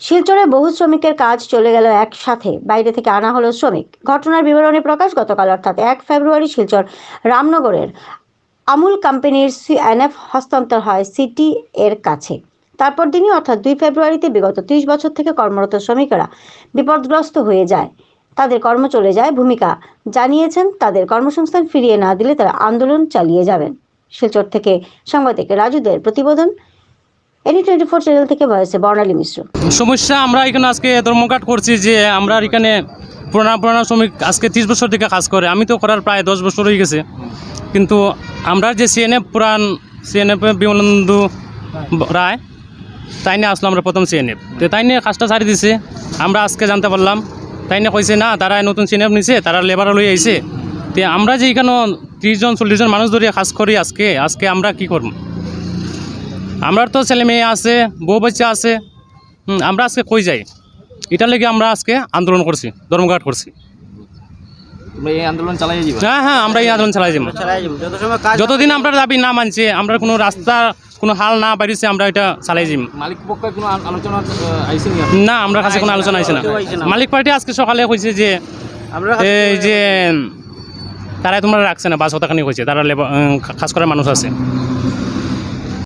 শিলচরে বহু শ্রমিকের কাজ চলে গেল একসাথে। বাইরে থেকে আনা হলো শ্রমিক। ঘটনার বিবরণী প্রকাশ গতকাল, অর্থাৎ এক ফেব্রুয়ারি শিলচর রামনগরের আমুল কোম্পানির সিএনএফ হস্তান্তর হয় সিটি এর কাছে। তারপর দিনই, অর্থাৎ দুই ফেব্রুয়ারিতে বিগত ত্রিশ বছর থেকে কর্মরত শ্রমিকেরা বিপদগ্রস্ত হয়ে যায়। তাদের কর্ম চলে যায়। ভূমিকা জানিয়েছেন, তাদের কর্মসংস্থান ফিরিয়ে না দিলে তারা আন্দোলন চালিয়ে যাবেন। শিলচর থেকে সাংবাদিক রাজুদের প্রতিবেদন এনি টোয়েন্টি ফোর চ্যানেল থেকে ভয়েসে বর্ণালী মিশ্র। সমস্যা, আমরা এখানে আজকে ধর্মঘাট করছি যে আমরা এখানে পুরানা পুরানা শ্রমিক আজকে ত্রিশ বছর থেকে কাজ করে। আমি তো করার প্রায় দশ বছর হয়ে গেছে। কিন্তু আমরা যে সিএনএফ পুরান সিএনএফ বিমলেন্দু রায়, তাই নিয়ে আসলো আমরা প্রথম সিএনএফ তো তাই নিয়ে কাজটা ছাড়ি দিছে। আমরা আজকে জানতে পারলাম, তাই নিয়ে কইছে, না, তারা নতুন সিএনএফ নিছে, তারা লেবার লই আইছে। তো আমরা যে এখানে ত্রিশজন চল্লিশজন মানুষ ধরে কাজ করি আজকে আজকে আমরা কি করব? আমরা তো ছেলে মেয়ে আছে বউ বাচ্চা আছে। হুম, আমরা আজকে কই যাই? এটার লেগে আমরা আজকে আন্দোলন করছি ধর্মঘাট করছি। এই আন্দোলন চালাই যাবে হ্যাঁ হ্যাঁ আমরা এই আন্দোলন চালাই যাব যাবে যতদিন আমরা দাবি না মানছি আমরা কোনো রাস্তা কোনো হাল না বাড়িছে আমরা এটা চালাই যাম মালিক পক্ষে কোনো আলোচনা আহ, না আমরা কাছে কোনো আলোচনা আছে না। মালিক পার্টি আজকে সকালে কইছে যে এই যে তারাই তোমরা রাখছে না বাস হতাখানি কইছে তারা কাজ করার মানুষ আছে।